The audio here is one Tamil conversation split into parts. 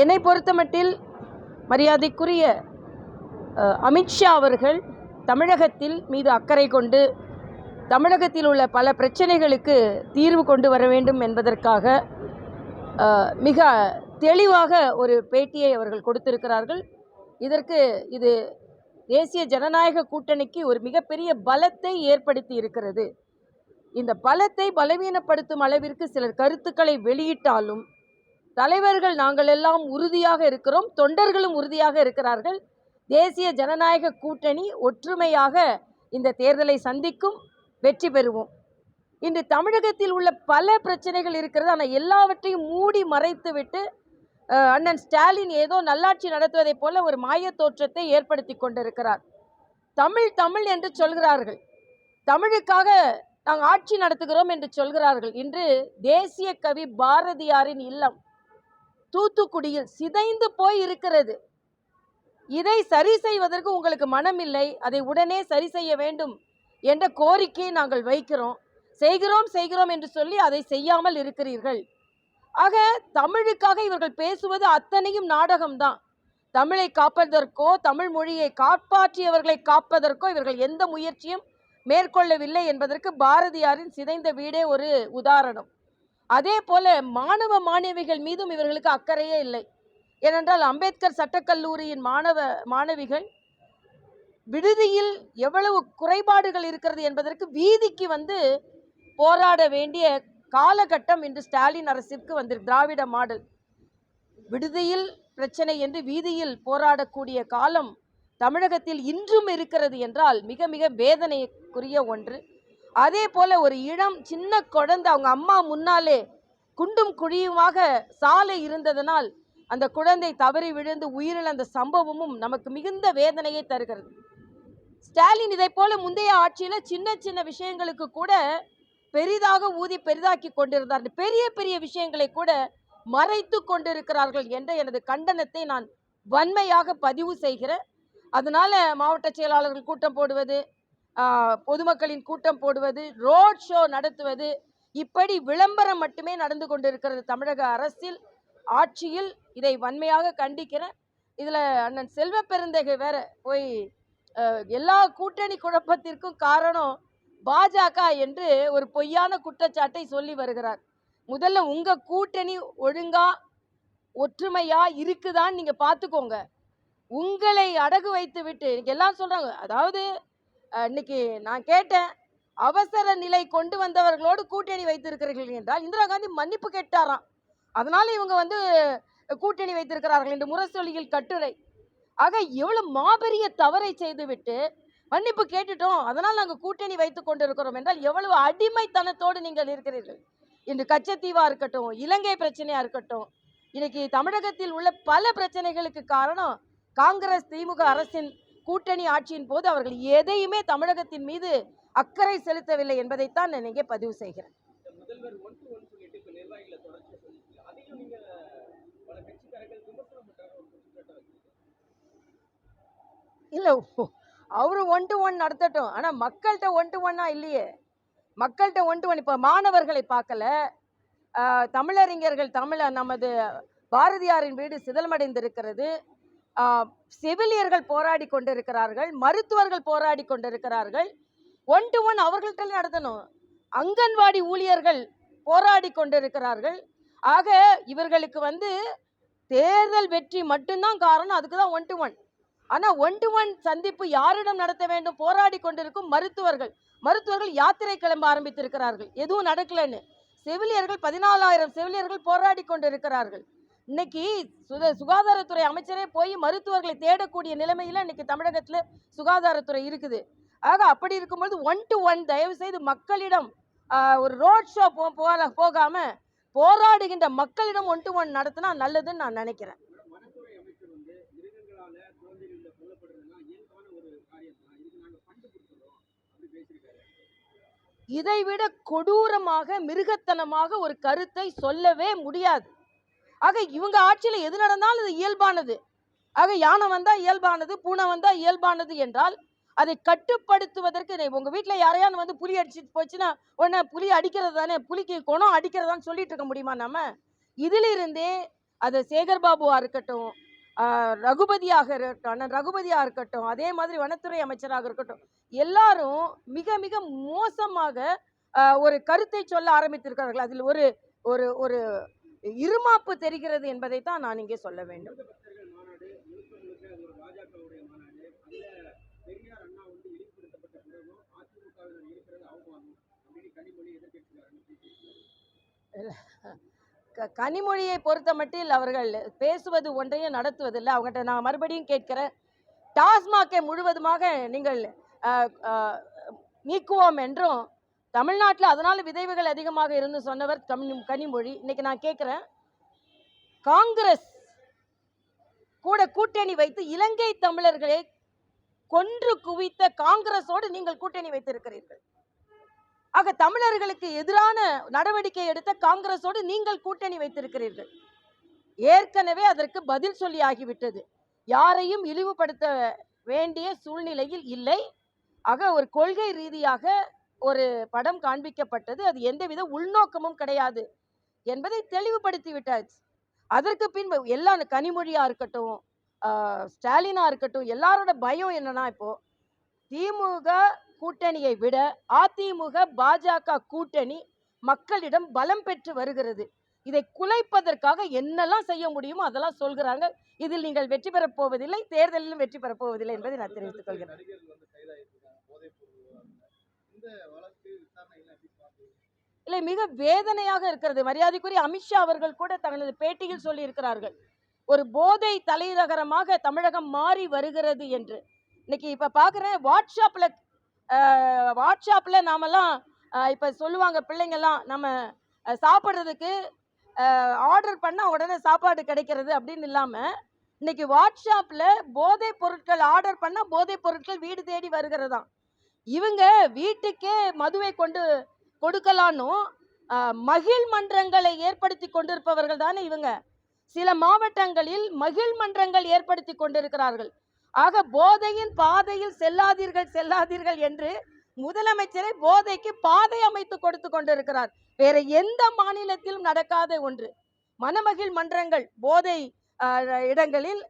என்னை பொறுத்தமட்டில் மரியாதைக்குரிய அமித்ஷா அவர்கள் தமிழகத்தில் மீது அக்கறை கொண்டு தமிழகத்தில் உள்ள பல பிரச்சனைகளுக்கு தீர்வு கொண்டு வர வேண்டும் என்பதற்காக மிக தெளிவாக ஒரு பேட்டியை அவர்கள் கொடுத்திருக்கிறார்கள். இதற்கு இது தேசிய ஜனநாயக கூட்டணிக்கு ஒரு மிகப்பெரிய பலத்தை ஏற்படுத்தி இருக்கிறது. இந்த பலத்தை பலவீனப்படுத்தும் அளவிற்கு சிலர் கருத்துக்களை வெளியிட்டாலும் தலைவர்கள் நாங்கள் எல்லாம் உறுதியாக இருக்கிறோம் தொண்டர்களும் உறுதியாக இருக்கிறார்கள். தேசிய ஜனநாயக கூட்டணி ஒற்றுமையாக இந்த தேர்தலை சந்திக்கும் வெற்றி பெறுவோம். இன்று தமிழகத்தில் உள்ள பல பிரச்சனைகள் இருக்கிறது. ஆனால் எல்லாவற்றையும் மூடி மறைத்துவிட்டு அண்ணன் ஸ்டாலின் ஏதோ நல்லாட்சி நடத்துவதைப் போல ஒரு மாயத் தோற்றத்தை ஏற்படுத்தி கொண்டிருக்கிறார். தமிழ் தமிழ் என்று சொல்கிறார்கள். தமிழுக்காக நாங்கள் ஆட்சி நடத்துகிறோம் என்று சொல்கிறார்கள். இன்று தேசிய கவி பாரதியாரின் இல்லம் தூத்துக்குடியில் சிதைந்து போய் இருக்கிறது இதை சரி செய்வதற்கு உங்களுக்கு மனமில்லை. அதை உடனே சரி செய்ய வேண்டும் என்ற கோரிக்கையை நாங்கள் வைக்கிறோம். செய்கிறோம் செய்கிறோம் என்று சொல்லி அதை செய்யாமல் இருக்கிறீர்கள். ஆக தமிழுக்காக இவர்கள் பேசுவது அத்தனையும் நாடகம்தான். தமிழை காப்பதற்கோ தமிழ் மொழியை காப்பாற்றியவர்களை காப்பதற்கோ இவர்கள் எந்த முயற்சியும் மேற்கொள்ளவில்லை என்பதற்கு பாரதியாரின் சிதைந்த வீடே ஒரு உதாரணம். அதே போல மாணவ மாணவிகள் மீதும் இவர்களுக்கு அக்கறையே இல்லை. ஏனென்றால் அம்பேத்கர் சட்டக்கல்லூரியின் மாணவ மாணவிகள் விடுதியில் எவ்வளவு குறைபாடுகள் இருக்கிறது என்பதற்கு வீதிக்கு வந்து போராட வேண்டிய காலகட்டம் இன்று ஸ்டாலின் அரசிற்கு வந்து திராவிட மாடல். விடுதியில் பிரச்சனை என்று வீதியில் போராடக்கூடிய காலம் தமிழகத்தில் இன்றும் இருக்கிறது என்றால் மிக மிக வேதனைக்குரிய ஒன்று. அதே போல ஒரு இளம் சின்ன குழந்தை அவங்க அம்மா முன்னாலே குண்டும் குழியுமாக சாலை இருந்ததனால் அந்த குழந்தை தவறி விழுந்து உயிரிழந்த சம்பவமும் நமக்கு மிகுந்த வேதனையை தருகிறது. ஸ்டாலின் இதை போல முந்தைய ஆட்சியில் சின்ன சின்ன விஷயங்களுக்கு கூட பெரிதாக ஊதி பெரிதாக்கி கொண்டிருந்தார். பெரிய பெரிய விஷயங்களை கூட மறைத்து கொண்டிருக்கிறார்கள் என்ற எனது கண்டனத்தை நான் வன்மையாக பதிவு செய்கிறேன். அதனால மாவட்ட செயலாளர்கள் கூட்டம் போடுவது பொதுமக்களின் கூட்டம் போடுவது ரோட் ஷோ நடத்துவது இப்படி விளம்பரம் மட்டுமே நடந்து கொண்டிருக்கிறது தமிழக அரசில் ஆட்சியில் இதை வன்மையாக கண்டிக்கிறேன் இதில் அண்ணன் செல்வ பெருந்தகை வேற போய் எல்லா கூட்டணி குழப்பத்திற்கும் காரணம் பாஜக என்று ஒரு பொய்யான குற்றச்சாட்டை சொல்லி வருகிறார். முதல்ல உங்க கூட்டணி ஒழுங்கா ஒற்றுமையா இருக்குதான்னு நீங்க பார்த்துக்கோங்க. உங்களை அடகு வைத்து விட்டு எல்லாம் சொல்றாங்க. அதாவது இன்னைக்கு நான் கேட்டேன் அவசர நிலை கொண்டு வந்தவர்களோடு கூட்டணி வைத்திருக்கிறீர்கள் என்றால் இந்திரா காந்தி மன்னிப்பு கேட்டாராம். அதனால இவங்க வந்து கூட்டணி வைத்திருக்கிறார்கள் என்று முரசொலியில் கட்டுரை. ஆக எவ்வளவு மாபெரிய தவறை செய்துவிட்டு மன்னிப்பு கேட்டுட்டோம் அதனால் நாங்கள் கூட்டணி வைத்துக் கொண்டிருக்கிறோம் என்றால் எவ்வளவு அடிமைத்தனத்தோடு நீங்கள் இருக்கிறீர்கள் இன்று கச்சத்தீவா இருக்கட்டும் இலங்கை பிரச்சனையா இருக்கட்டும் இன்னைக்கு தமிழகத்தில் உள்ள பல பிரச்சனைகளுக்கு காரணம் காங்கிரஸ் திமுக அரசின் கூட்டணி ஆட்சியின் போது அவர்கள் எதையுமே தமிழகத்தின் மீது அக்கறை செலுத்தவில்லை என்பதைத்தான் நான் இங்கே பதிவு செய்கிறேன். இல்லை அவரு ஒன் டு ஒன் நடத்தட்டும். ஆனால் மக்கள்கிட்ட ஒன் டு ஒன்னா இல்லையே. மக்கள்கிட்ட ஒன் டு ஒன் இப்போ மாணவர்களை பார்க்கல. ஆஹ், தமிழறிஞர்கள் தமிழ நமது பாரதியாரின் வீடு சிதலமடைந்திருக்கிறது. செவிலியர்கள் போராடி கொண்டிருக்கிறார்கள் மருத்துவர்கள் போராடி கொண்டிருக்கிறார்கள். ஒன் டு ஒன் அவர்கள்ட்ட நடத்தணும். அங்கன்வாடி ஊழியர்கள் போராடி கொண்டிருக்கிறார்கள். ஆக இவர்களுக்கு வந்து தேர்தல் வெற்றி மட்டும்தான் காரணம். அதுக்கு தான் ஒன் டு ஒன் ஆனால் ஒன் டு ஒன் சந்திப்பு யாரிடம் நடத்த வேண்டும்? போராடி கொண்டிருக்கும் மருத்துவர்கள். மருத்துவர்கள் யாத்திரை கிளம்ப ஆரம்பித்திருக்கிறார்கள். எதுவும் நடக்கலன்னு. செவிலியர்கள் பதினாலாயிரம் செவிலியர்கள் போராடி கொண்டிருக்கிறார்கள். இன்னைக்கு சுத சுகாதாரத்துறை அமைச்சரே போய் மருத்துவர்களை தேடக்கூடிய நிலைமையில் இன்னைக்கு தமிழகத்தில் சுகாதாரத்துறை இருக்குது. ஆக அப்படி இருக்கும்போது ஒன் டு ஒன் தயவு செய்து மக்களிடம் ஒரு ரோட் ஷோ போ போல- போகாம போராடுகின்ற மக்களிடம் ஒன் டு ஒன் நடத்தினா நல்லதுன்னு நான் நினைக்கிறேன். இதைவிட கொடூரமாக மிருகத்தனமாக ஒரு கருத்தை சொல்லவே முடியாது. ஆக இவங்க ஆட்சியில் எது நடந்தாலும் அது இயல்பானது. ஆக யானை வந்தால் இயல்பானது பூனை வந்தால் இயல்பானது என்றால் அதை கட்டுப்படுத்துவதற்கு உங்கள் வீட்டில் யாரையானு வந்து புலி அடிச்சிட்டு போச்சுன்னா உடனே புலி அடிக்கிறது தானே புலிக்கு குணம் அடிக்கிறதான்னு சொல்லிட்டு இருக்க முடியுமா நம்ம? இதிலிருந்தே அது சேகர் பாபுவாக இருக்கட்டும் ரகுபதியாக இருக்கட்டும் அண்ணன் ரகுபதியாக இருக்கட்டும் அதே மாதிரி வனத்துறை அமைச்சராக இருக்கட்டும் எல்லாரும் மிக மிக மோசமாக ஒரு கருத்தை சொல்ல ஆரம்பித்திருக்கிறார்கள். அதில் ஒரு ஒரு ஒரு இருமாப்பு தெரிகிறது என்பதை தான் நான் இங்கே சொல்ல வேண்டும். க- கனிமொழியை பொறுத்த மட்டில் அவர்கள் பேசுவது ஒன்றையும் நடத்துவதில்லை. அவங்ககிட்ட நான் மறுபடியும் கேட்கிறேன். டாஸ்மாகை முழுவதுமாக நீங்கள் நீக்குவோம் என்றும் தமிழ்நாட்டில் அதனால விதைவுகள் அதிகமாக இருந்து சொன்னவர் தமிழ் கனிமொழி. இன்னைக்கு நான் கேட்குறேன் காங்கிரஸ் கூட கூட்டணி வைத்து இலங்கை தமிழர்களை கொன்று குவித்த காங்கிரஸோடு நீங்கள் கூட்டணி வைத்திருக்கிறீர்கள். ஆக தமிழர்களுக்கு எதிரான நடவடிக்கை எடுத்த காங்கிரஸோடு நீங்கள் கூட்டணி வைத்திருக்கிறீர்கள். ஏற்கனவே அதற்கு பதில் சொல்லி ஆகிவிட்டது. யாரையும் இழிவுபடுத்த வேண்டிய சூழ்நிலையில் இல்லை. ஆக ஒரு கொள்கை ரீதியாக ஒரு படம் காண்பிக்கப்பட்டது. அது எந்தவித உள்நோக்கமும் கிடையாது என்பதை தெளிவுபடுத்தி விட்டாச்சு. அதற்கு பின்பு எல்லா கனிமொழியா இருக்கட்டும் ஆஹ் ஸ்டாலினா இருக்கட்டும் எல்லாரோட பயம் என்னன்னா இப்போ திமுக கூட்டணியை விட அதிமுக பாஜக கூட்டணி மக்களிடம் பலம் பெற்று வருகிறது. இதை குலைப்பதற்காக என்னெல்லாம் செய்ய முடியுமோ அதெல்லாம் சொல்கிறாங்க. இதில் நீங்கள் வெற்றி பெறப் போவதில்லை தேர்தலிலும் வெற்றி பெறப் போவதில்லை என்பதை நான் தெரிவித்துக் கொள்கிறேன் நடிகர்கள் வந்து கைதாயிருக்காங்க போதைப் பொருள் இந்த வழக்கு விசாரணையில் எப்படி பார்க்குறீங்க இல்லை மிக வேதனையாக இருக்கிறது. மரியாதைக்குரிய அமித்ஷா அவர்கள் கூட தனது பேட்டியில் சொல்லியிருக்கிறார்கள். ஒரு போதை தலைநகரமாக தமிழகம் மாறி வருகிறது என்று. இன்னைக்கு இப்போ பார்க்குறேன் வாட்ஸ்அப்பில் வாட்ஸ்அப்பில் நாமெல்லாம் இப்போ சொல்லுவாங்க பிள்ளைங்கெல்லாம் நம்ம சாப்பிட்றதுக்கு ஆர்டர் பண்ணால் உடனே சாப்பாடு கிடைக்கிறது அப்படின்னு இல்லாமல் இன்னைக்கு வாட்ஸ்அப்பில் போதைப் பொருட்கள் ஆர்டர் பண்ணால் போதைப் பொருட்கள் வீடு தேடி வருகிறதாம். இவங்க வீட்டுக்கே மதுவை கொண்டு கொடுக்கலான்னும் மகிழ் மன்றங்களை ஏற்படுத்தி கொண்டிருப்பவர்கள் தானே இவங்க. சில மாவட்டங்களில் மகிழ் மன்றங்கள் ஏற்படுத்தி கொண்டிருக்கிறார்கள். ஆக போதையின் பாதையில் செல்லாதீர்கள் செல்லாதீர்கள் என்று முதலமைச்சரை போதைக்கு பாதை அமைத்து கொடுத்து கொண்டிருக்கிறார். வேற எந்த மாநிலத்திலும் நடக்காத ஒன்று. மணமகிழ் மன்றங்கள் போதை இடங்களில்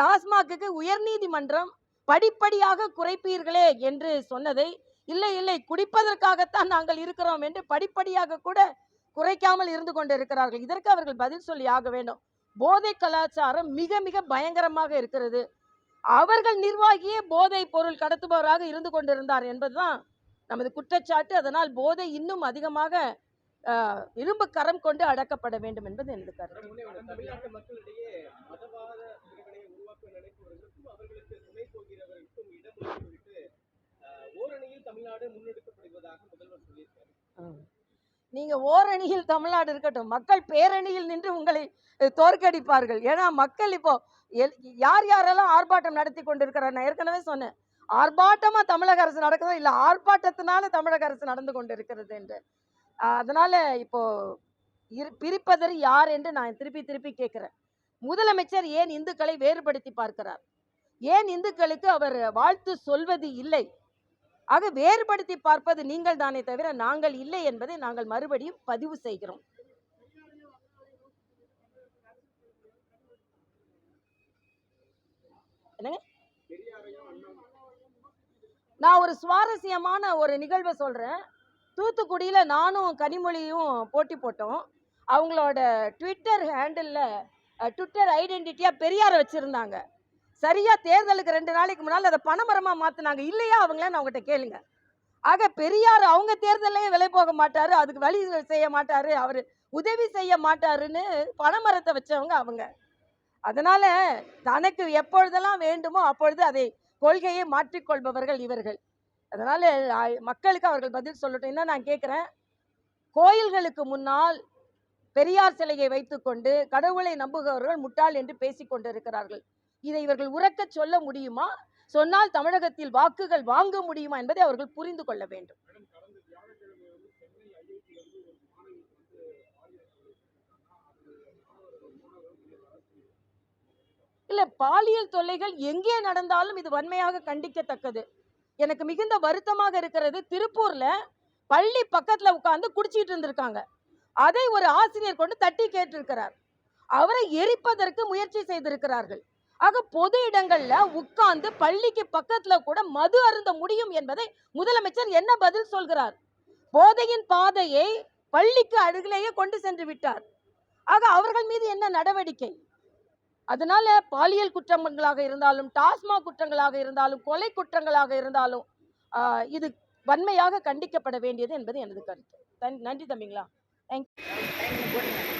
டாஸ்மாகுக்கு உயர்நீதிமன்றம் படிப்படியாக குறைப்பீர்களே என்று சொன்னதை இல்லை இல்லை குடிப்பதற்காகத்தான் நாங்கள் இருக்கிறோம் என்று படிப்படியாக கூட குறைக்காமல் இருந்து கொண்டிருக்கிறார்கள். இதற்கு அவர்கள் பதில் சொல்லி ஆக வேண்டும். போதை கலாச்சாரம் மிக மிக பயங்கரமாக இருக்கிறது. அவர்கள் நிர்வாகியே போதை பொருள் கடத்துபவராக இருந்து கொண்டிருந்தார் என்பதுதான் நமது குற்றச்சாட்டு. அதனால் போதை இன்னும் அதிகமாக ஆஹ், இரும்பு கரம் கொண்டு அடக்கப்பட வேண்டும் என்பது எனது கருத்து. நீங்கள் ஓரணியில் தமிழ்நாடு இருக்கட்டும் மக்கள் பேரணியில் நின்று உங்களை தோற்கடிப்பார்கள். ஏன்னா மக்கள் இப்போ எல்- யார் யாரெல்லாம் ஆர்ப்பாட்டம் நடத்தி கொண்டிருக்கிறார்? நான் ஏற்கனவே சொன்னேன். ஆர்ப்பாட்டமாக தமிழக அரசு நடக்குதோ? இல்லை ஆர்ப்பாட்டத்தினால தமிழக அரசு நடந்து கொண்டிருக்கிறது என்று. அதனால் இப்போது இரு பிரிப்பதர் யார் என்று நான் திருப்பி திருப்பி கேட்குறேன். முதலமைச்சர் ஏன் இந்துக்களை வேறுபடுத்தி பார்க்கிறார்? ஏன் இந்துக்களுக்கு அவர் வாழ்த்து சொல்வது இல்லை? ஆக வேறுபடுத்தி பார்ப்பது நீங்கள் தானே தவிர நாங்கள் இல்லை என்பதை நாங்கள் மறுபடியும் பதிவு செய்கிறோம். என்னங்க? நான் ஒரு சுவாரஸ்யமான ஒரு நிகழ்வை சொல்றேன். தூத்துக்குடியில் நானும் கனிமொழியும் போட்டி போட்டோம். அவங்களோட ட்விட்டர் ஹேண்டில் ட்விட்டர் ஐடென்டிட்டியாக பெரியார் வச்சுருந்தாங்க. சரியா தேர்தலுக்கு ரெண்டு நாளைக்கு முன்னால் அதை பணமரமா மாத்தினாங்க. இல்லையா? அவங்கள அவங்ககிட்ட கேளுங்க. ஆக பெரியார் அவங்க தேர்தலையும் விலை போக மாட்டாரு அதுக்கு வழி செய்ய மாட்டாரு அவர் உதவி செய்ய மாட்டாருன்னு பணமரத்தை வச்சவங்க அவங்க. அதனால தனக்கு எப்பொழுதெல்லாம் வேண்டுமோ அப்பொழுது அதை கொள்கையை மாற்றிக்கொள்பவர்கள் இவர்கள். அதனால மக்களுக்கு அவர்கள் பதில் சொல்லட்டும். என்ன நான் கேட்குறேன் கோயில்களுக்கு முன்னால் பெரியார் சிலையை வைத்துக்கொண்டு கடவுளை நம்புகிறவர்கள் முட்டாள் என்று பேசிக்கொண்டிருக்கிறார்கள் இதை இவர்கள் உறக்கச் சொல்ல முடியுமா? சொன்னால் தமிழகத்தில் வாக்குகள் வாங்க முடியுமா என்பதை அவர்கள் புரிந்து கொள்ள வேண்டும். இல்ல பாலியல் தொல்லைகள் எங்கே நடந்தாலும் இது வன்மையாக கண்டிக்கத்தக்கது. எனக்கு மிகுந்த வருத்தமாக இருக்கிறது திருப்பூர்ல பள்ளி பக்கத்துல உட்கார்ந்து குடிச்சிட்டு இருந்திருக்காங்க. அதை ஒரு ஆசிரியர் கொண்டு தட்டி கேட்டிருக்கிறார். அவரை எரிப்பதற்கு முயற்சி செய்திருக்கிறார்கள். ஆக பொது இடங்கள்ல உட்கார்ந்து பள்ளிக்கு பக்கத்துல கூட மது அருந்த முடியும் என்பதை முதலமைச்சர் என்ன பதில் சொல்கிறார்? போதையின் பாதையை பள்ளிக்கு அருகிலேயே கொண்டு சென்று விட்டார். ஆக அவர்கள் மீது என்ன நடவடிக்கை? அதனால பாலியல் குற்றங்களாக இருந்தாலும் டாஸ்மாக் குற்றங்களாக இருந்தாலும் கொலை குற்றங்களாக இருந்தாலும் இது வன்மையாக கண்டிக்கப்பட வேண்டியது என்பது எனது கருத்து. தன்- நன்றி தம்பிங்களா. தேங்க்யூ